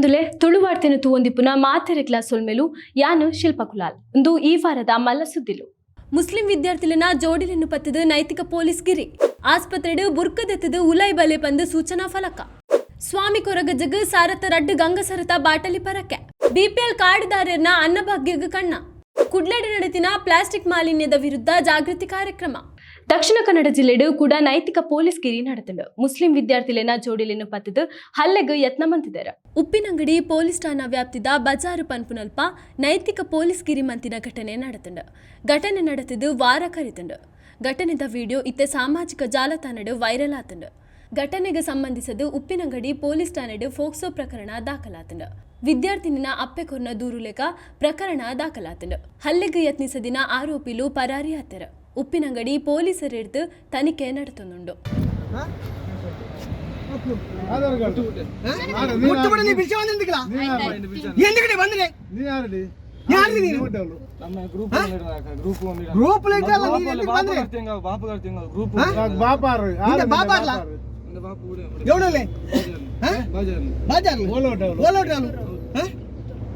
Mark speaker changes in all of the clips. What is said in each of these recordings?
Speaker 1: ಬಂಧುಲೆ ತುಳುವಾಡ್ತಿನ ತೂವೊಂದಿಪ್ಪುನ ಮಾತೆರೆ class ಒಲ್ಮೆಲು ಯಾನು ಶಿಲ್ಪ ಕುಲಾಲ್. ಇಂದು ಈ ವಾರದ ಮಲ್ಲ ಸುದ್ದಿಲು ಮುಸ್ಲಿಂ ವಿದ್ಯಾರ್ಥಿಲಿನ ಜೋಡಿಲನ್ನು ಪತ್ತದು ನೈತಿಕ ಪೊಲೀಸ್ ಗಿರಿ. ಆಸ್ಪತ್ರೆಡು ಬುರ್ಕದೆತ್ತದು ಉಲೈ ಬಲೆ ಪಂದು ಸೂಚನಾ ಫಲಕ. ಸ್ವಾಮಿ ಕೊರಗಜಗ್ ಸಾರತ ರಡ್ಡು ಗಂಗಸರತ ಬಾಟಲಿ ಪರಕೆ. ಬಿಪಿಎಲ್ ಕಾರ್ಡ್ದಾರರನ್ನ ಅನ್ನಭಾಗ್ಯಗ ಕಣ್ಣ. ಕುಡ್ಲಡಿ ನಡೆತಿನ ಪ್ಲಾಸ್ಟಿಕ್ ಮಾಲಿನ್ಯದ ವಿರುದ್ಧ ಜಾಗೃತಿ ಕಾರ್ಯಕ್ರಮ. ದಕ್ಷಿಣ ಕನ್ನಡ ಜಿಲ್ಲೆಡು ಕೂಡ ನೈತಿಕ ಪೊಲೀಸ್ ಗಿರಿ ನಡೆದಿಲ್ಲ ಮುಸ್ಲಿಂ ವಿದ್ಯಾರ್ಥಿಲೆನ ಜೋಡಿಲೆನ್ನು ಪತ್ತಿದ್ದು ಹಲ್ಲೆಗೆ ಯತ್ನ ಮಂತಿದ್ದಾರೆ. ಉಪ್ಪಿನಂಗಡಿ ಪೊಲೀಸ್ ಠಾಣಾ ವ್ಯಾಪ್ತಿದ ಬಜಾರು ಪನ್ಪುನಲ್ಪ ನೈತಿಕ ಪೊಲೀಸ್ ಗಿರಿ ಮಂತಿನ ಘಟನೆ ನಡೆದಂಡ ಘಟನೆ ನಡೆದಿದ್ದು ವಾರ ಕರೆತಂಡ ಘಟನೆದ ವಿಡಿಯೋ ಇತ್ತೆ ಸಾಮಾಜಿಕ ಜಾಲತಾಣಡು ವೈರಲ್ ಆತಂಡ. ಘಟನೆಗೆ ಸಂಬಂಧಿಸದು ಉಪ್ಪಿನಂಗಡಿ ಪೊಲೀಸ್ ಠಾಣೆಡು ಫೋಕ್ಸೋ ಪ್ರಕರಣ ದಾಖಲಾತಂಡ. ವಿದ್ಯಾರ್ಥಿನಿನ ಅಪ್ಪೆ ಕೊರ್ನ ದೂರು ಲೆಕ್ಕ ಪ್ರಕರಣ ದಾಖಲಾತಂಡ. ಹಲ್ಲೆಗೆ ಯತ್ನಿಸದಿನ ಆರೋಪಿಲು ಪರಾರಿ ಆತರ
Speaker 2: ഉപ്പിനങ്ങടി
Speaker 3: പോലീസരെടുത്ത് തനിക്ക്
Speaker 2: നടത്തുന്നുണ്ട്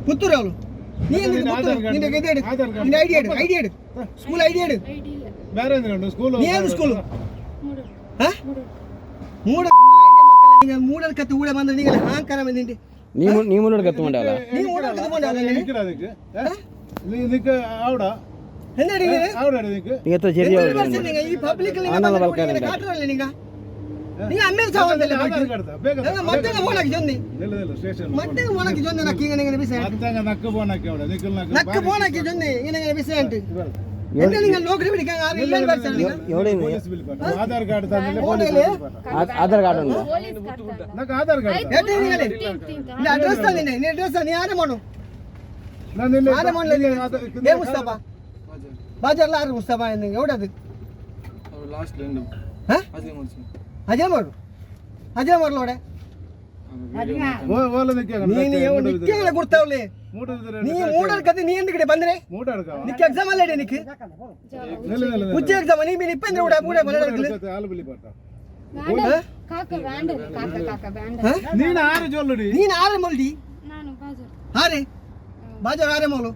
Speaker 2: Puttur
Speaker 3: ID ID ID school ID
Speaker 2: ಬೇರೆ ಏನು ಸ್ಕೂಲ್
Speaker 3: ನೀನು ಸ್ಕೂಲ್ ಮೂಡ ಮಕ್ಕಳ ಮೂಡಲ್ ಕತ್ತು ಊಡ ಬಂದ್ರೆ ನೀಗ ಹಾಂಕಾರ ಬಂದಿಂಡಿ
Speaker 4: ನೀ ಮು- ನೀ ಮುನ್ನಡೆ ಕತ್ತು ಮಂಡಲ್ಲ
Speaker 3: ನೀ ಮೂಡಲ್ ಕತ್ಕೊಂಡ
Speaker 2: ಅದಕ್ಕೆ ನಿಕ್ಕೆ ಆವಡ
Speaker 3: ಎಂದಡಿ
Speaker 2: ಆವಡ ನಿಕ್ಕೆ
Speaker 4: ನೀ ಎತ್ತ ಚೆರಿಯ
Speaker 3: ಈ ಪಬ್ಲಿಕ್
Speaker 4: ಆನಂದ ಬಲ್ಕರ್
Speaker 3: ಕಾಟರಲ್ಲ ನೀಗ ನೀ ಅಮ್ಮೇಲೆ ಸಾವಂತಲ್ಲ
Speaker 2: ಆಧಾರ್ ಕಾರ್ಡ್ ಬೇಗ
Speaker 3: ಮತ್ತೆ ಓಣಕ್ಕೆ ಜೊಂದಿ
Speaker 2: ಇಲ್ಲ ಇಲ್ಲ ಸ್ಟೇಷನ್
Speaker 3: ಮತ್ತೆ ಓಣಕ್ಕೆ ಜೊಂದಿ ನಕ್ಕ ಹಿಂಗ ನಿಂಗೆ ಬಿಸಿ
Speaker 2: ಅಂತಾಗ ನಕ್ಕ ಬೋನಕ್ಕೆ ಅವಡ ನಿಕ್ಕಲ್ ನಕ್ಕ
Speaker 3: ನಕ್ಕ ಓಣಕ್ಕೆ ಜೊಂದಿ ಹಿಂಗ ಬಿಸಿ ಅಂಟು
Speaker 2: ఆధార్
Speaker 3: కార్డు
Speaker 4: ఆధార్ కార్డు ఉంది
Speaker 3: నాకు ఆధార్ కార్డు అడ్రస్ అడ్రస్
Speaker 5: ఆరేమోను ఆరేమోను
Speaker 3: ఏ
Speaker 5: ముస్తాబా బాజర్లో
Speaker 3: ఆరు ముస్తాబా ఎవడది అజయ్
Speaker 2: మోడు అజయ్ మోడలోడే
Speaker 3: ನೀನು ನಿಕ್ಕೆಗಳ ಗುರ್ತಾವ್ಲಿ
Speaker 2: ಮೂಟದಿದ್ರೆ
Speaker 3: ನೀ ಮೂಡಲ್ ಕತೆ ನೀ ಎಂದ ಕಡೆ ಬಂದ್ರೆ
Speaker 2: ಮೂಟ ಅಡ್ಕವ
Speaker 3: ನಿಕ್ಕ ಎಕ್ಸಾಮ್ ಅಲ್ಲ ನಿಕ್ಕೆ
Speaker 2: ನಿಲ್ಲ ನಿಲ್ಲ
Speaker 3: ಉಚ್ಚ ಎಕ್ಸಾಮ್ ನೀ ಮೀನ್ ಇಪ್ಪಂದ್ರೆ ಊಡ ಮೂಡ ಬಲ್ಲ
Speaker 2: ಹಾಲು ಬಿಲಿ ಪಾಠ
Speaker 6: ಕಾಕ ಬ್ಯಾಂಡ್ ಕಾಕ ಕಾಕ ಬ್ಯಾಂಡ್
Speaker 2: ನೀನು ಆರು ಜೊಲ್ಲುಡಿ
Speaker 3: ನೀನು ಆರೆ ಮೊಲ್ಡಿ
Speaker 6: ನಾನು ಬಾಜರ್
Speaker 3: ಹಾರೆ ಬಾಜಾರ್ ಆರೆ ಮೊಲು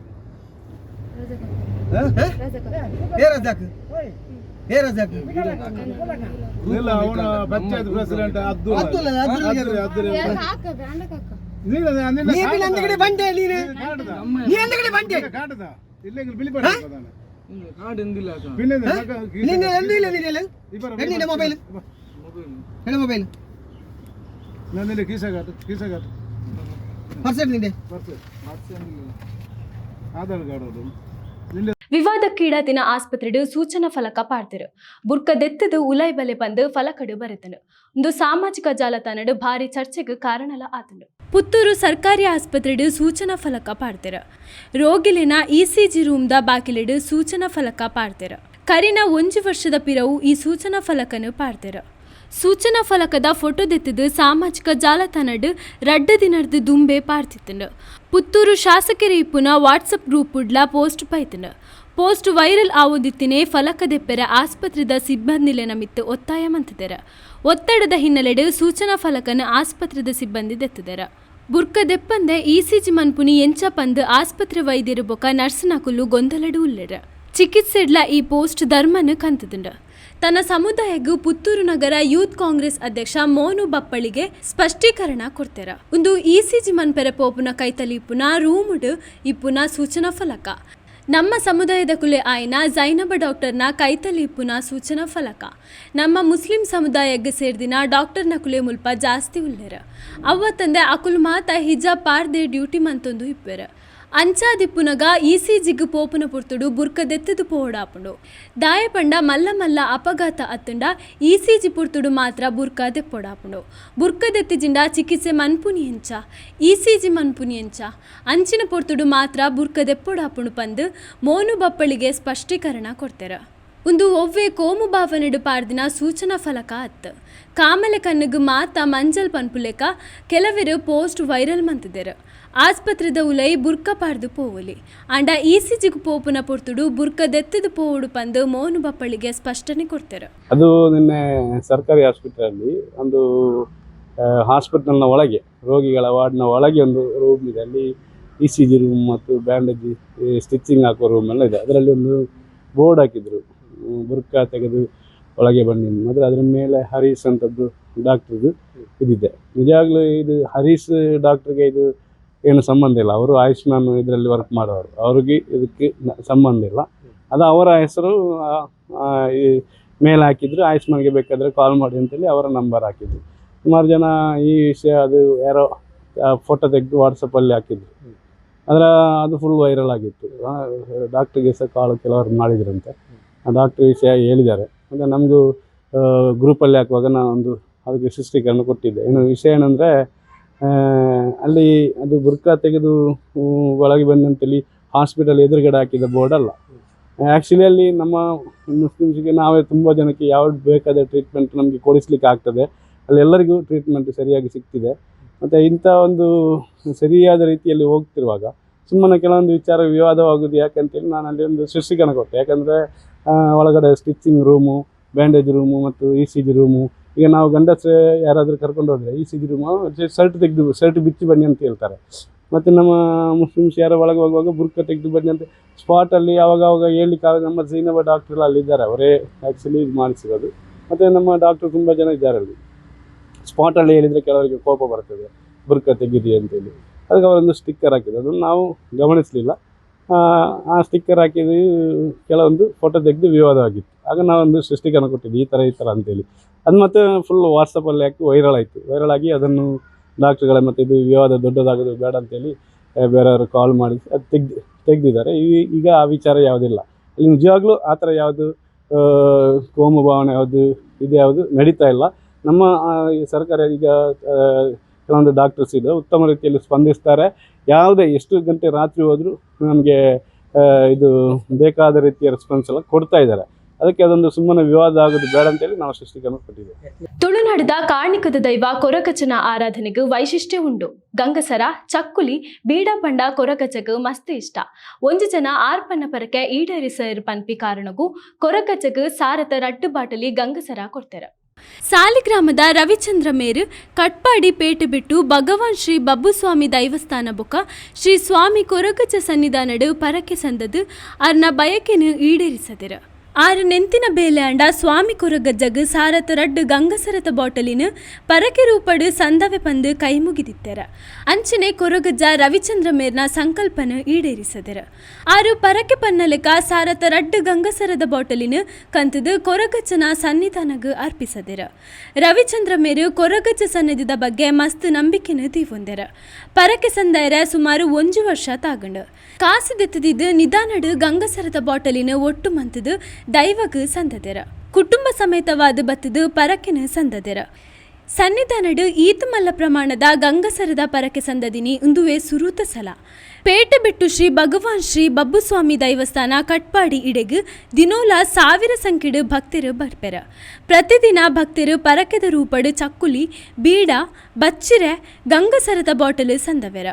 Speaker 6: ರಜಕ
Speaker 3: ಏ ರಜಾಕ್ ಏ ರಜಾಕ್
Speaker 2: ಪ್ರೆಸಿಡೆಂಟ್ ಅಬ್ದುಲ್
Speaker 3: ಅಬ್ದುಲ್ ಅಬ್ದುಲ್
Speaker 2: ಅಬ್ದುಲ್ ನೀನು
Speaker 3: ನೀನು. ಹಿಂದ್ಗಡೆ ನೀನು ನೀ
Speaker 2: ಇಲ್ಲ
Speaker 5: ಬಿಳಿ ಬಡ
Speaker 2: ಕಾಡೆಂದಿಲ್ಲ
Speaker 3: ನೀನು ಎಂದಿಲ್ಲ ಮೊಬೈಲ್
Speaker 5: ಮೊಬೈಲ್
Speaker 2: ನನ್ನಲ್ಲಿ ಕೀಸಗಾತು ಕೀಸಗಾತು.
Speaker 3: ಪರ್ಸೆಂಟ್ ನಿಂದೆ.
Speaker 5: ಪರ್ಸೆಂಟ್.
Speaker 2: ಆಧಾರ್ ಕಾರ್ಡ್ ಅದು. ನಿಂದೆ
Speaker 1: ವಿವಾದಕ್ಕೀಡಾದಿನ ಆಸ್ಪತ್ರೆಡು ಸೂಚನಾ ಫಲಕ ಪಾಡ್ತಿರು. ಬುರ್ಕದೆತ್ತದು ಉಲೈ ಬಲೆ ಬಂದು ಫಲಕಡು ಬರೆತನು. ಒಂದು ಸಾಮಾಜಿಕ ಜಾಲತಾಣಡು ಭಾರಿ ಚರ್ಚೆಗೆ ಕಾರಣಲ ಆತನು. ಪುತ್ತೂರು ಸರ್ಕಾರಿ ಆಸ್ಪತ್ರೆಡು ಸೂಚನಾ ಫಲಕ ಪಾಡ್ತಿರ. ರೋಗಿಲಿನ ಇಸಿಜಿ ರೂಮ್ದ ಬಾಕಿಲಿಡು ಸೂಚನಾ ಫಲಕ ಪಾಡ್ತಿರ. ಕರಿನ ಒಂಜು ವರ್ಷದ ಪಿರವು ಈ ಸೂಚನಾ ಫಲಕನು ಪಾಡ್ತಿರ. ಸೂಚನಾ ಫಲಕದ ಫೋಟೋದೆತ್ತದು ಸಾಮಾಜಿಕ ಜಾಲತಾಣಡು ರಡ್ಡ ದಿನರ್ದು ದುಂಬೆ ಪಾಡ್ತಿತ್ತಂಡು. ಪುತ್ತೂರು ಶಾಸಕರಿ ಇಪ್ಪುನ ವಾಟ್ಸಪ್ ಗ್ರೂಪ್ ಉಡ್ಲ ಪೋಸ್ಟ್ ಪೈತಿನ. ಪೋಸ್ಟ್ ವೈರಲ್ ಆವುದಿತ್ತಿನೇ ಫಲಕದೆಪ್ಪೆರ ಆಸ್ಪತ್ರೆದ ಸಿಬ್ಬಂದಿಲೆ ನಮಿತ್ತು ಒತ್ತಾಯ ಮಂತಿದೆರ. ಒತ್ತಡದ ಹಿನ್ನೆಲೆಡೆ ಸೂಚನಾ ಫಲಕನ ಆಸ್ಪತ್ರೆದ ಸಿಬ್ಬಂದಿ ದೆತ್ತಿದರ. ಬುರ್ಕದೆಪ್ಪಂದೆ ಇಸಿಜಿ ಮನ್ಪುನಿ ಎಂಚ ಪಂದ್ ಆಸ್ಪತ್ರೆ ವೈದ್ಯರು ಬೊಕ ನರ್ಸ್ನಕುಲು ಗೊಂದಲಡು ಉಲ್ಲೆರ. ಚಿಕಿತ್ಸೆಡ್ಲ ಈ ಪೋಸ್ಟ್ ಧರ್ಮನ ಕಂತದುಂಡ. ತನ್ನ ಸಮುದಾಯಗೂ ಪುತ್ತೂರು ನಗರ ಯೂತ್ ಕಾಂಗ್ರೆಸ್ ಅಧ್ಯಕ್ಷ ಮೋನು ಬಪ್ಪಳಿಗೆ ಸ್ಪಷ್ಟೀಕರಣ ಕೊಡ್ತಾರ. ಒಂದು ಇಸಿಜಿ ಮನ್ಪೆರೆ ಪೋಪುನ ಕೈತಲಿ ಇಪ್ಪುನ ರೂಮುಡು ಇಪ್ಪುನ ಸೂಚನಾ ಫಲಕ. ನಮ್ಮ ಸಮುದಾಯದ ಕುಲೆ ಆಯ್ನ ಜೈನಬ ಡಾಕ್ಟರ್ನ ಕೈತಲಿ ಇಪ್ಪುನ ಸೂಚನಾ ಫಲಕ. ನಮ್ಮ ಮುಸ್ಲಿಂ ಸಮುದಾಯಕ್ಕೆ ಸೇರಿದಿನ ಡಾಕ್ಟರ್ನ ಕುಲೆ ಮುಲ್ಪ ಜಾಸ್ತಿ ಉಳ್ಳೇರ. ಅವ್ವ ತಂದೆ ಅಕುಲ್ ಮಾತ ಹಿಜಾ ಪಾರ್ದೆ ಡ್ಯೂಟಿ ಮಂತೊಂದು ಇಪ್ಪೆರ. ಅಂಚಾದಿಪ್ಪುನಗ ಇಸಿಜಿಗ್ ಪೋಪುನ ಪುರ್ತುಡು ಬುರ್ಕದೆತ್ತದು ಪೋಡಾಪುಂಡು ದಾಯಪಂಡ ಮಲ್ಲ ಮಲ್ಲ ಅಪಘಾತ ಅತ್ತಂಡ ಈಸಿಜಿ ಪುರ್ತುಡು ಮಾತ್ರ ಬುರ್ಕ ದೆಪ್ಪೊಡಾಪುಂಡು. ಬುರ್ಕದೆತ್ತಿಜಿಂಡ ಚಿಕಿತ್ಸೆ ಮನ್ಪುನಿ ಎಂಚ ಈಸಿಜಿ ಮನ್ಪುನಿ ಎಂಚ. ಅಂಚಿನ ಪುರ್ತುಡು ಮಾತ್ರ ಬುರ್ಕ ದೆಪ್ಪೊಡಾಪುಂಡು ಪಂದು ಮೋನು ಬಪ್ಪಳಿಗೆ ಸ್ಪಷ್ಟೀಕರಣ ಕೊಡ್ತಾರ. ಒಂದು ಒವ್ವೆ ಕೋಮು ಭಾವನೆಡು ಪಾಡ್ದಿನ ಸೂಚನಾ ಫಲಕ ಅತ್ ಕಾಮಲೆ ಕಣ್ಣುಗು ಮಾತ ಮಂಜಲ್ ಪನ್ಪುಲೆಕ ಕೆಲವರು ಪೋಸ್ಟ್ ವೈರಲ್ ಮಂತಿದ್ದರು ಆಸ್ಪತ್ರೆದ ಉಲೈ ಬುರ್ಕ ಪಾರ್ದು ಪೋವಲಿ. ಅಂಡ ಇಸಿಜಿಗು ಪೋಪುನ ಪೊರ್ತುಡು ಬುರ್ಕ ದೆತ್ತದು ಪೋವುಡು ಪಂದು ಮೋನು ಬಪ್ಪಳಿಗೆ ಸ್ಪಷ್ಟನೆ ಕೊಡ್ತಾರೆ.
Speaker 7: ಅದು ನಿನ್ನೆ ಸರ್ಕಾರಿ ಆಸ್ಪತ್ರೆಯಲ್ಲಿ ಒಂದು ಹಾಸ್ಪಿಟಲ್ನ ಒಳಗೆ, ರೋಗಿಗಳ ವಾರ್ಡ್ನ ಒಳಗೆ ಒಂದು ರೂಮ್ ಇದೆ. ಅಲ್ಲಿ ಇ ಸಿ ಜಿ ರೂಮ್ ಮತ್ತು ಬ್ಯಾಂಡೇಜ್ ಸ್ಟಿಚಿಂಗ್ ಹಾಕುವ ರೂಮ್ ಎಲ್ಲ ಇದೆ. ಅದರಲ್ಲಿ ಒಂದು ಬೋರ್ಡ್ ಹಾಕಿದ್ರು. ಬುರ್ಕ ತೆಗೆದು ಒಳಗೆ ಬನ್ನಿ. ಮತ್ತು ಅದರ ಮೇಲೆ ಹರೀಶ್ ಅಂತದ್ದು ಡಾಕ್ಟ್ರದ್ದು ಇದಿದೆ. ನಿಜವಾಗ್ಲೂ ಇದು ಹರೀಶ್ ಡಾಕ್ಟ್ರಿಗೆ ಇದು ಏನು ಸಂಬಂಧ ಇಲ್ಲ. ಅವರು ಆಯುಷ್ಮಾನ್ ಇದರಲ್ಲಿ ವರ್ಕ್ ಮಾಡೋರು. ಅವ್ರಿಗೆ ಇದಕ್ಕೆ ಸಂಬಂಧ ಇಲ್ಲ. ಅದು ಅವರ ಹೆಸರು ಈ ಮೇಲೆ ಹಾಕಿದ್ರು. ಆಯುಷ್ಮಾನ್ಗೆ ಬೇಕಾದರೆ ಕಾಲ್ ಮಾಡಿ ಅಂತೇಳಿ ಅವರ ನಂಬರ್ ಹಾಕಿದ್ರು. ಸುಮಾರು ಜನ ಈ ವಿಷಯ ಅದು ಯಾರೋ ಫೋಟೋ ತೆಗೆದು ವಾಟ್ಸಪ್ಪಲ್ಲಿ ಹಾಕಿದ್ರು. ಅದರ ಅದು ಫುಲ್ ವೈರಲ್ ಆಗಿತ್ತು. ಡಾಕ್ಟ್ರಿಗೆ ಸಹ ಕಾಲ್ ಕೆಲವರು ಮಾಡಿದ್ರಂತೆ. ಡಾಕ್ಟ್ರ್ ವಿಷಯ ಹೇಳಿದ್ದಾರೆ. ಅಂದರೆ ನಮಗೂ ಗ್ರೂಪಲ್ಲಿ ಹಾಕುವಾಗ ನಾನು ಒಂದು ಅದಕ್ಕೆ ಸೃಷ್ಟೀಕರಣ ಕೊಟ್ಟಿದ್ದೆ. ಇನ್ನು ವಿಷಯ ಏನಂದರೆ ಅಲ್ಲಿ ಅದು ಬುರ್ಕಾ ತೆಗೆದು ಒಳಗೆ ಬಂದಂತೇಳಿ ಹಾಸ್ಪಿಟಲ್ ಎದುರುಗಡೆ ಹಾಕಿದ ಬೋರ್ಡ್ ಅಲ್ಲ. ಆ್ಯಕ್ಚುಲಿ ಅಲ್ಲಿ ನಮ್ಮ ಮುಸ್ಲಿಮ್ಸ್ಗೆ ನಾವೇ ತುಂಬ ಜನಕ್ಕೆ ಯಾವ್ದು ಬೇಕಾದ ಟ್ರೀಟ್ಮೆಂಟ್ ನಮಗೆ ಕೊಡಿಸ್ಲಿಕ್ಕೆ ಆಗ್ತದೆ. ಅಲ್ಲಿ ಎಲ್ಲರಿಗೂ ಟ್ರೀಟ್ಮೆಂಟ್ ಸರಿಯಾಗಿ ಸಿಗ್ತಿದೆ. ಮತ್ತು ಇಂಥ ಒಂದು ಸರಿಯಾದ ರೀತಿಯಲ್ಲಿ ಹೋಗ್ತಿರುವಾಗ ಸುಮ್ಮನೆ ಕೆಲವೊಂದು ವಿಚಾರ ವಿವಾದವಾಗೋದು ಯಾಕಂತೇಳಿ ನಾನು ಅಲ್ಲಿ ಒಂದು ಸೃಷ್ಟಿಕರಣ ಕೊಟ್ಟೆ. ಯಾಕಂದರೆ ಒಳಗಡೆ ಸ್ಟಿಚಿಂಗ್ ರೂಮು ಬ್ಯಾಂಡೇಜ್ ರೂಮು ಮತ್ತು ಇ ಸಿ ಜಿ ರೂಮು ಈಗ ನಾವು ಗಂಡಸರೇ ಯಾರಾದರೂ ಕರ್ಕೊಂಡು ಹೋದರೆ E C G room shirt ತೆಗೆದು ಶರ್ಟ್ ಬಿಚ್ಚಿ ಬನ್ನಿ ಅಂತ ಹೇಳ್ತಾರೆ. ಮತ್ತು ನಮ್ಮ ಮುಸ್ಲಿಮ್ಸ್ ಯಾರೋ ಒಳಗೆ ಹೋಗುವಾಗ ಬುರ್ಕ ತೆಗೆದು ಬನ್ನಿ ಅಂತ ಸ್ಪಾಟಲ್ಲಿ ಅವಾಗ ಅವಾಗ ಕಾಲ ನಮ್ಮ ಜೈನಬ ಡಾಕ್ಟ್ರೆಲ್ಲ ಅಲ್ಲಿದ್ದಾರೆ ಅವರೇ ಆ್ಯಕ್ಚುಲಿ ಇದು ಮಾಡಿಸಿರೋದು. ಮತ್ತು ನಮ್ಮ ಡಾಕ್ಟ್ರು ತುಂಬ ಜನ ಇದ್ದಾರೆ ಅಲ್ಲಿ. ಸ್ಪಾಟಲ್ಲಿ ಹೇಳಿದರೆ ಕೆಲವರಿಗೆ ಕೋಪ ಬರ್ತದೆ. ಬುರ್ಕ ತೆಗೀರಿ ಅಂತೇಳಿ. ಅದಕ್ಕೆ ಅವರೊಂದು ಸ್ಟಿಕ್ಕರ್ ಹಾಕಿದ್ರು. ಅದನ್ನು ನಾವು ಗಮನಿಸಲಿಲ್ಲ. ಆ ಸ್ಟಿಕ್ಕರ್ ಹಾಕಿದ್ದು ಕೆಲವೊಂದು ಫೋಟೋ ತೆಗೆದು ವಿವಾದವಾಗಿತ್ತು. ಆಗ ನಾವೊಂದು ಸೃಷ್ಟಿಕರಣ ಕೊಟ್ಟಿದ್ವಿ. ಈ ಥರ ಈ ಥರ ಅಂತೇಳಿ. ಅದು ಮತ್ತೆ ಫುಲ್ ವಾಟ್ಸಪ್ಪಲ್ಲಿ ಹಾಕಿ ವೈರಲ್ ಆಯಿತು. ವೈರಲ್ ಆಗಿ ಅದನ್ನು ಡಾಕ್ಟ್ರುಗಳ ಮತ್ತು ಇದು ವಿವಾದ ದೊಡ್ಡದಾಗೋದು ಬೇಡ ಅಂತೇಳಿ ಬೇರೆಯವರು ಕಾಲ್ ಮಾಡಿ ಅದು ತೆಗ್ದು, ತೆಗೆದಿದ್ದಾರೆ. ಈಗ ಆ ವಿಚಾರ ಯಾವುದಿಲ್ಲ. ಅಲ್ಲಿ ನಿಜವಾಗ್ಲೂ ಆ ಥರ ಯಾವುದು ಕೋಮು ಭಾವನೆ ಯಾವುದು, ಇದು ಯಾವುದು ನಡೀತಾ ಇಲ್ಲ. ನಮ್ಮ ಸರ್ಕಾರ ಈಗ ಕೆಲವೊಂದು ಡಾಕ್ಟರ್ಸ್ ಇದೆ, ಉತ್ತಮ ರೀತಿಯಲ್ಲಿ ಸ್ಪಂದಿಸ್ತಾರೆ. ಯಾವುದೇ ಎಷ್ಟು ಗಂಟೆ ರಾತ್ರಿ ಹೋದರೂ ನಮಗೆ ಇದು ಬೇಕಾದ ರೀತಿಯ ರೆಸ್ಪಾನ್ಸ್ ಎಲ್ಲ ಕೊಡ್ತಾ ಇದ್ದಾರೆ. ಅದಕ್ಕೆ ಅದೊಂದು ಸುಮ್ಮನೆ ವಿವಾದ ಆಗೋದು ಬೇಡ ಅಂತೇಳಿ ನಾವು ಸೃಷ್ಟಿಕರಣ ಕೊಟ್ಟಿದ್ದೇವೆ.
Speaker 1: ತುಳುನಾಡಿದ ಕಾರ್ಣಿಕದ ದೈವ ಕೊರಕಚನ ಆರಾಧನೆಗೂ ವೈಶಿಷ್ಟ್ಯ ಉಂಡು ಗಂಗಸರ, ಚಕ್ಕುಲಿ, ಬೀಡ ಪಂಡ ಮಸ್ತಿ ಮಸ್ತ್ ಇಷ್ಟ. ಒಂಜಿ ಜನ ಆರ್ಪನ್ನ ಪರಕೆ ಈಡೇರಿಸ ಪನ್ಪಿ ಕಾರಣಗೂ ಕೊರಕಚಗ ಸಾರತ ರಟ್ಟು ಬಾಟಲಿ ಗಂಗಸರ ಕೊಡ್ತಾರೆ. ಸಾಲಿಗ್ರಾಮದ ರವಿಚಂದ್ರ ಮೇರು ಕಟ್ಪಾಡಿ ಪೇಟೆ ಬಿಟ್ಟು ಭಗವಾನ್ ಶ್ರೀ ಬಬ್ಬುಸ್ವಾಮಿ ದೈವಸ್ಥಾನ ಬೊಕ ಶ್ರೀ ಸ್ವಾಮಿ ಕೊರಗಚ ಸನ್ನಿಧಾನಡು ಪರಕೆ ಸಂದದು ಅರ್ನ ಬಯಕೆನು ಈಡೇರಿಸದಿರ. ಆರು ನೆಂತಿನ ಬೇಲೆ ಅಂಡ ಸ್ವಾಮಿ ಕೊರಗಜ್ಜಗ್ ಸಾರತ ರಡ್ಡು ಗಂಗಸರತ ಬಾಟಲಿನ ಪರಕೆ ರೂಪಡು ಸಂದವೆ ಪಂದು ಕೈ ಮುಗಿದಿತ್ತರ. ಅಂಚನೆ ಕೊರಗಜ್ಜ ರವಿಚಂದ್ರ ಮೇರ್ನ ಸಂಕಲ್ಪನ ಈಡೇರಿಸದರ. ಆರು ಪರಕೆ ಪನ್ನಲಕ ಸಾರತ ರಡ್ಡು ಗಂಗಸರದ ಬಾಟಲಿನ ಕಂತದು ಕೊರಗಜ್ಜನ ಸನ್ನಿಧಾನಗ ಅರ್ಪಿಸದರ. ರವಿಚಂದ್ರ ಮೇರು ಕೊರಗಜ್ಜ ಸನ್ನಿಧಿದ ಬಗ್ಗೆ ಮಸ್ತ್ ನಂಬಿಕೆನ ತೀವೊಂದರ ಪರಕೆ ಸಂದಾಯರ ಸುಮಾರು ಒಂಜು ವರ್ಷ ತಾಗಂಡು. ಕಾಸಿದೆತ್ತದಿದ್ದು ನಿಧಾನಡು ಗಂಗಸರದ ಬಾಟಲಿನ ಒಟ್ಟು ಮಂತದು ದೈವಗ ಸಂದದೆರ. ಕುಟುಂಬ ಸಮೇತವಾದ ಬತ್ತದು ಪರಕೆನ ಸಂದದೆರ. ಸನ್ನಿಧಾನಡು ಈತ ಮಲ್ಲ ಪ್ರಮಾಣದ ಗಂಗಸರದ ಪರಕೆ ಸಂದದಿನಿ ಉಂದುವೆ ಸುರೂತ ಸಲ. ಪೇಟೆ ಬಿಟ್ಟು ಶ್ರೀ ಭಗವಾನ್ ಶ್ರೀ ಬಬ್ಬುಸ್ವಾಮಿ ದೈವಸ್ಥಾನ ಕಟ್ಪಾಡಿ ಇಡೆಗು ದಿನೋಲ ಸಾವಿರ ಸಂಖ್ಯೆಡು ಭಕ್ತರು ಬರ್ಪೆರ. ಪ್ರತಿದಿನ ಭಕ್ತರು ಪರಕೆದ ರೂಪಡು ಚಕ್ಕುಲಿ, ಬೀಡ, ಬಚ್ಚಿರೆ, ಗಂಗಸರದ ಬಾಟಲು ಸಂದವೆರ.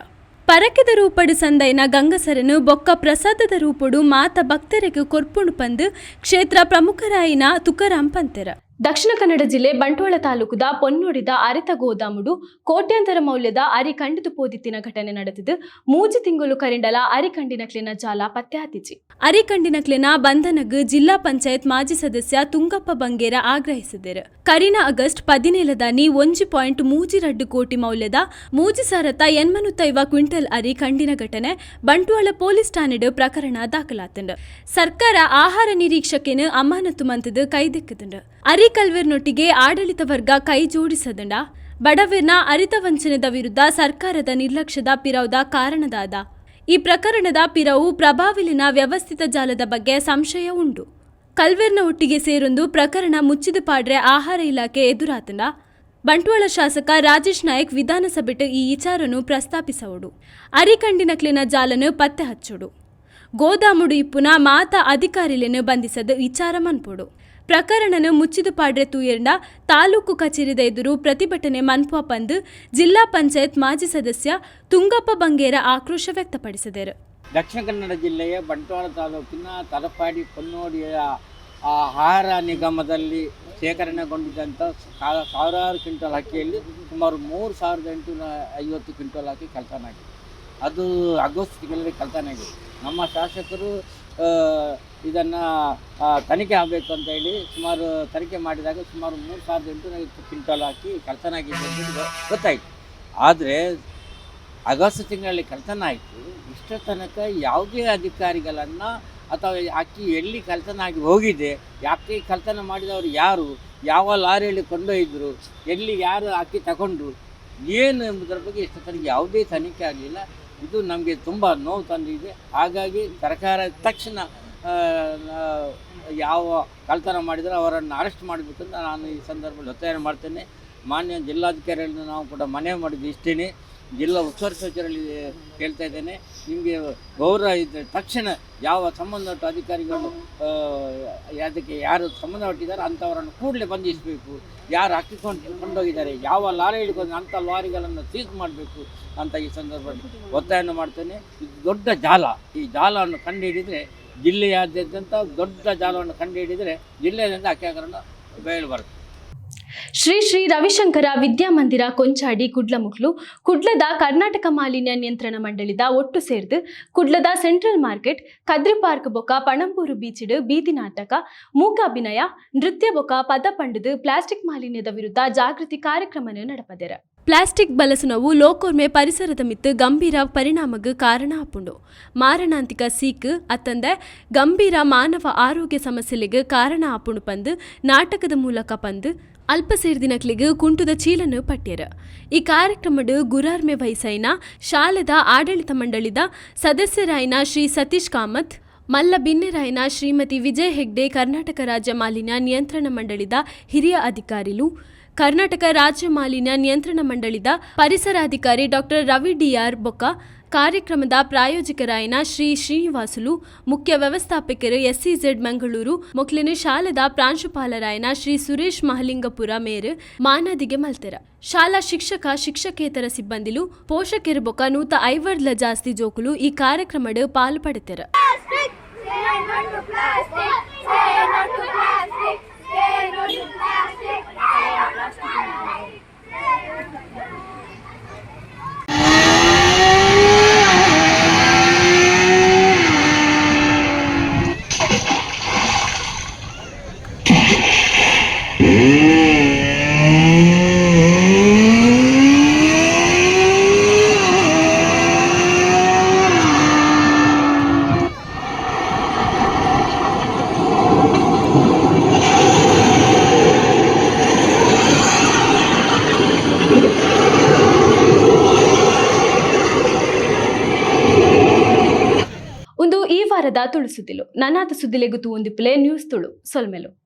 Speaker 1: ಪರಕೆದ ರೂಪಡು ಸಂದೈನ ಗಂಗಸರನು ಬೊಕ್ಕ ಪ್ರಸಾದದ ರೂಪಡು ಮಾತ ಭಕ್ತರಿಗೆ ಕೊರ್ಪುಣು ಪಂದು ಕ್ಷೇತ್ರ ಪ್ರಮುಖರಾಯಿನ ತುಕರಾಂ ಪಂತೆರ. ದಕ್ಷಿಣ ಕನ್ನಡ ಜಿಲ್ಲೆ ಬಂಟ್ವಾಳ ತಾಲೂಕದ ಪೊನ್ನೋಡಿದ ಅರೆತ ಗೋದಾಮುಡು ಕೋಟ್ಯಾಂತರ ಮೌಲ್ಯದ ಅರಿ ಕಂಡಿತು ಪೋದಿತ್ತಿನ ಘಟನೆ ನಡೆದಿದ್ದು, ಮೂಜಿ ತಿಂಗಳು ಕರಿಂಡಲ ಅರಿ ಕಂಡಿನಕ್ಲಿನ ಜಾಲ ಪತ್ತೆ ಹತ್ತಿಚಿ ಅರಿ ಕಂಡಿನಕ್ಲಿನ ಬಂಧನಗ್ ಜಿಲ್ಲಾ ಪಂಚಾಯತ್ ಮಾಜಿ ಸದಸ್ಯ ತುಂಗಪ್ಪ ಬಂಗೇರ ಆಗ್ರಹಿಸಿದರು ಕರಿನ ಆಗಸ್ಟ್ ಪದಿನೇಳದಾನಿ ಒಂಜಿ ಪಾಯಿಂಟ್ ಮೂಜಿ ರಡ್ಡು ಕೋಟಿ ಮೌಲ್ಯದ ಮೂಜಿ ಸಾರತ ಎನ್ಮನುತ್ತೈವ ಕ್ವಿಂಟಲ್ ಅರಿ ಕಂಡಿನ ಘಟನೆ ಬಂಟ್ವಾಳ ಪೊಲೀಸ್ ಠಾಣೆಡು ಪ್ರಕರಣ ದಾಖಲಾತುಂಡು. ಸರ್ಕಾರ ಆಹಾರ ನಿರೀಕ್ಷಕೇನು ಅಮಾನತು ಮಂತದು ಕೈದಿಕ್ಕದುಂಡು ಅರಿ ಕಲ್ವಿರ್ನೊಟ್ಟಿಗೆ ಆಡಳಿತ ವರ್ಗ ಕೈ ಜೋಡಿಸದಂಡ ಬಡವೆರ್ನ ಅರಿತ ವಂಚನೆದ ವಿರುದ್ಧ ಸರ್ಕಾರದ ನಿರ್ಲಕ್ಷ್ಯದ ಪಿರವದ ಕಾರಣದಾದ. ಈ ಪ್ರಕರಣದ ಪಿರವು ಪ್ರಭಾವಿಲಿನ ವ್ಯವಸ್ಥಿತ ಜಾಲದ ಬಗ್ಗೆ ಸಂಶಯ ಉಂಟು. ಕಲ್ವೆರ್ನ ಒಟ್ಟಿಗೆ ಸೇರೊಂದು ಪ್ರಕರಣ ಮುಚ್ಚಿದ ಪಾಡ್ರೆ ಆಹಾರ ಇಲಾಖೆ ಎದುರಾತಂಡ. ಬಂಟ್ವಾಳ ಶಾಸಕ ರಾಜೇಶ್ ನಾಯಕ್ ವಿಧಾನಸಭೆಟ್ ಈ ವಿಚಾರನು ಪ್ರಸ್ತಾಪಿಸವುಡು ಅರಿಕಂಡಿನಕ್ಲಿನ ಜಾಲನು ಪತ್ತೆ ಹಚ್ಚುಡು. ಗೋದಾಮುಡು ಇಪ್ಪುನ ಮಾತ ಅಧಿಕಾರಿಲೆನು ಬಂಧಿಸದ ವಿಚಾರ ಮನ್ಪೋಡು. ಪ್ರಕರಣನು ಮುಚ್ಚಿದ ಪಾಡ್ರೆ ತೂಯರ್ನ ತಾಲೂಕು ಕಚೇರಿದ ಎದುರು ಪ್ರತಿಭಟನೆ ಮನ್ಪುವ ಪಂದ್ ಜಿಲ್ಲಾ ಪಂಚಾಯತ್ ಮಾಜಿ ಸದಸ್ಯ ತುಂಗಪ್ಪ ಬಂಗೇರ ಆಕ್ರೋಶ ವ್ಯಕ್ತಪಡಿಸಿದರು.
Speaker 8: ದಕ್ಷಿಣ ಕನ್ನಡ ಜಿಲ್ಲೆಯ ಬಂಟ್ವಾಳ ತಾಲೂಕಿನ ತಲಪಾಡಿ ಕೊನ್ನೋಡಿಯ ಆಹಾರ ನಿಗಮದಲ್ಲಿ ಶೇಖರಣೆಗೊಂಡಿದ್ದಂಥ ಸಾವಿರಾರು ಕ್ವಿಂಟಲ್ ಅಕ್ಕಿಯಲ್ಲಿ ಸುಮಾರು ಮೂರು ಸಾವಿರದ ಎಂಟುನೂರ ಐವತ್ತು ಕ್ವಿಂಟಲ್ ಅಕ್ಕಿ ಕಳ್ತನ ಆಗಿದೆ ಅದು ಆಗಸ್ಟ್ ತಿಂಗಳಲ್ಲಿ ಕಳ್ತನ ಆಗಿದೆ ನಮ್ಮ ಶಾಸಕರು ಇದನ್ನು ತನಿಖೆ ಆಗಬೇಕು ಅಂತ ಹೇಳಿ ಸುಮಾರು ತನಿಖೆ ಮಾಡಿದಾಗ ಸುಮಾರು ಮೂರು ಸಾವಿರದ ಎಂಟುನೂರ ಕ್ವಿಂಟಲ್ ಹಾಕಿ ಕಳ್ತನ ಆಗಿದೆ ಅಂತ ಗೊತ್ತಾಯಿತು. ಆದರೆ ಆಗಸ್ಟ್ ತಿಂಗಳಲ್ಲಿ ಕಳ್ತನ ಆಯಿತು ಇಷ್ಟರ ತನಕ ಯಾವುದೇ ಅಧಿಕಾರಿಗಳನ್ನು ಅಥವಾ ಅಕ್ಕಿ ಎಲ್ಲಿ ಕಳ್ತನ ಆಗಿ ಹೋಗಿದೆ, ಯಾಕೆ ಕಳ್ತನ ಮಾಡಿದವರು ಯಾರು, ಯಾವ ಲಾರಿಯಲ್ಲಿ ಕೊಂಡೊಯ್ದರು, ಎಲ್ಲಿ ಯಾರು ಅಕ್ಕಿ ತಗೊಂಡ್ರು, ಏನು ಎಂಬುದರ ಬಗ್ಗೆ ಇಷ್ಟರ ತನಕ ಯಾವುದೇ ತನಿಖೆ ಆಗಲಿಲ್ಲ. ಇದು ನಮಗೆ ತುಂಬ ನೋವು ತಂದಿದೆ. ಹಾಗಾಗಿ ಸರ್ಕಾರ ತಕ್ಷಣ ಯಾವ ಕಳ್ತನ ಮಾಡಿದರೆ ಅವರನ್ನು ಅರೆಸ್ಟ್ ಮಾಡಬೇಕಂತ ನಾನು ಈ ಸಂದರ್ಭದಲ್ಲಿ ಒತ್ತಾಯ ಮಾಡ್ತೇನೆ. ಮಾನ್ಯ ಜಿಲ್ಲಾಧಿಕಾರಿಗಳನ್ನು ನಾವು ಕೂಡ ಮನವಿ ಮಾಡಿದ್ದು ಇಷ್ಟೇ ಜಿಲ್ಲಾ ಉಸ್ತುವಾರಿ ಸಚಿವರಲ್ಲಿ ಕೇಳ್ತಾ ಇದ್ದೇನೆ. ನಿಮಗೆ ಗೌರವ ಇದ್ದರೆ ತಕ್ಷಣ ಯಾವ ಸಂಬಂಧಪಟ್ಟ ಅಧಿಕಾರಿಗಳು ಅದಕ್ಕೆ ಯಾರು ಸಂಬಂಧಪಟ್ಟಿದ್ದಾರೆ ಅಂಥವರನ್ನು ಕೂಡಲೇ ಬಂಧಿಸಬೇಕು. ಯಾರು ಹಾಕಿಕೊಂಡು ಕೊಂಡೋಗಿದ್ದಾರೆ, ಯಾವ ಲಾರಿ ಹಿಡ್ಕೊಂಡು ಅಂಥ ಲಾರಿಗಳನ್ನು ಸೀಸ್ ಮಾಡಬೇಕು ಅಂತ ಈ ಸಂದರ್ಭದಲ್ಲಿ ಒತ್ತಾಯವನ್ನು ಮಾಡ್ತೇನೆ. ಇದು ದೊಡ್ಡ ಜಾಲ. ಈ ಜಾಲವನ್ನು ಕಂಡುಹಿಡಿದರೆ ಜಿಲ್ಲೆಯಾದ್ಯಂತ ದೊಡ್ಡ ಜಾಲವನ್ನು ಕಂಡುಹಿಡಿದರೆ ಜಿಲ್ಲೆಯಿಂದ ಹಗರಣ ಬಯಲು ಬರುತ್ತೆ
Speaker 1: ಶ್ರೀ ಶ್ರೀ ರವಿಶಂಕರ ವಿದ್ಯಾಮಂದಿರ ಕೊಂಚಾಡಿ ಕುಡ್ಲಮುಗ್ಲು ಕುಡ್ಲದ ಕರ್ನಾಟಕ ಮಾಲಿನ್ಯ ನಿಯಂತ್ರಣ ಮಂಡಳಿದ ಒಟ್ಟು ಸೇರ್ದು ಕುಡ್ಲದ ಸೆಂಟ್ರಲ್ ಮಾರ್ಕೆಟ್, ಕದ್ರಿ ಪಾರ್ಕ್ ಬೊಕ ಪಣಂಬೂರು ಬೀಚಿಡು ಬೀದಿ ನಾಟಕ ಮೂಕಾಭಿನಯ ನೃತ್ಯ ಬೊಕ ಪದ ಪಂಡದು ಪ್ಲಾಸ್ಟಿಕ್ ಮಾಲಿನ್ಯದ ವಿರುದ್ಧ ಜಾಗೃತಿ ಕಾರ್ಯಕ್ರಮ ನಡಪದೆರ. ಪ್ಲಾಸ್ಟಿಕ್ ಬಲಸುನವು ಲೋಕೋರ್ಮೆ ಪರಿಸರದ ಮಿತ್ತು ಗಂಭೀರ ಪರಿಣಾಮಗ್ ಕಾರಣ ಆಪುಂಡು ಮಾರಣಾಂತಿಕ ಸೀಕ್ ಅತ್ತಂದ ಗಂಭೀರ ಮಾನವ ಆರೋಗ್ಯ ಸಮಸ್ಯೆಲೆಗ್ ಕಾರಣ ಆಪುಂಡು ಪಂದು ನಾಟಕದ ಮೂಲಕ ಪಂದು ಅಲ್ಪ ಸೇರ್ದಿನಕ್ಲಿಗ್ ಕುಂಟುದ ಚೀಲನ್ನು ಪಟ್ಯರ ಈ ಕಾರ್ಯಕ್ರಮಡ್ ಗುರಾರ್ಮೆ ವಹಿಸೈನ ಶಾಲೆದ ಆಡಳಿತ ಮಂಡಳಿದ ಸದಸ್ಯರಾಯಿನ ಶ್ರೀ ಸತೀಶ್ ಕಾಮತ್ ಮಲ್ಲ ಬಿನ್ನೆರಾಯನ ಶ್ರೀಮತಿ ವಿಜಯ್ ಹೆಗ್ಡೆ ಕರ್ನಾಟಕ ರಾಜ್ಯ ಮಾಲಿನ್ಯ ನಿಯಂತ್ರಣ ಮಂಡಳಿದ ಹಿರಿಯ ಅಧಿಕಾರಿಲು, ಕರ್ನಾಟಕ ರಾಜ್ಯ ಮಾಲಿನ್ಯ ನಿಯಂತ್ರಣ ಮಂಡಳಿದ ಪರಿಸರಾಧಿಕಾರಿ ಡಾಕ್ಟರ್ ರವಿ ಡಿಆರ್ ಬೊಕ್ಕ ಕಾರ್ಯಕ್ರಮದ ಪ್ರಾಯೋಜಕರಾಯನ ಶ್ರೀ ಶ್ರೀನಿವಾಸುಲು ಮುಖ್ಯ ವ್ಯವಸ್ಥಾಪಕರು ಎಸ್ಸಿಝೆಡ್ ಮಂಗಳೂರು, ಮೊಕ್ಲಿನ ಶಾಲೆದ ಪ್ರಾಂಶುಪಾಲರಾಯನ ಶ್ರೀ ಸುರೇಶ್ ಮಹಲಿಂಗಪುರ ಮೇರ್ ಮಾನದಿಗೆ ಮಲ್ತೆರ. ಶಾಲಾ ಶಿಕ್ಷಕ, ಶಿಕ್ಷಕೇತರ ಸಿಬ್ಬಂದಿಲು ಪೋಷಕರು ಬೊಕ ನೂತ ಐವರ್ಲ ಜಾಸ್ತಿ ಜೋಕುಲು ಈ ಕಾರ್ಯಕ್ರಮಡ್ ಪಾಲು ವಾರದ ತುಳು ಸುದ್ದಿಲು. ನನ್ನಾದ ಸುದ್ದಿಲೆಗುತು ಒಂದು ಪ್ಲೇ ನ್ಯೂಸ್ ತುಳು. ಸೊಲ್ಮೆಲು.